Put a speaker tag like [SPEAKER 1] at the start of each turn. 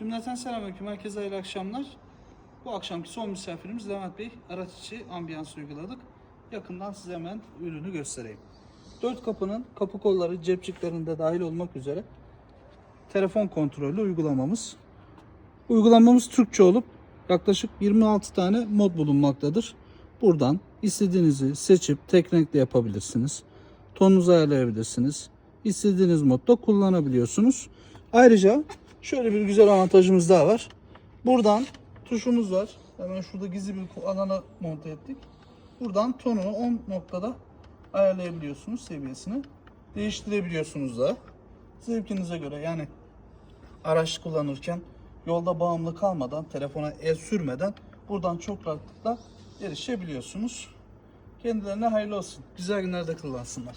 [SPEAKER 1] Cümleten selamünaleyküm. Herkese hayırlı akşamlar. Bu akşamki son misafirimiz Levent Bey. Araç içi ambiyans uyguladık. Yakından size hemen ürünü göstereyim. Dört kapının kapı kolları cepçiklerinde dahil olmak üzere telefon kontrollü uygulamamız. Uygulamamız Türkçe olup yaklaşık 26 tane mod bulunmaktadır. Buradan istediğinizi seçip tek renkle yapabilirsiniz. Tonunuzu ayarlayabilirsiniz. İstediğiniz modda kullanabiliyorsunuz. Ayrıca şöyle bir güzel avantajımız daha var. Buradan tuşumuz var. Hemen şurada gizli bir alana monte ettik. Buradan tonunu 10 noktada ayarlayabiliyorsunuz seviyesini. Değiştirebiliyorsunuz da. Zevkinize göre yani araç kullanırken yolda bağımlı kalmadan, telefona el sürmeden buradan çok rahatlıkla erişebiliyorsunuz. Kendilerine hayırlı olsun. Güzel günlerde kullansınlar.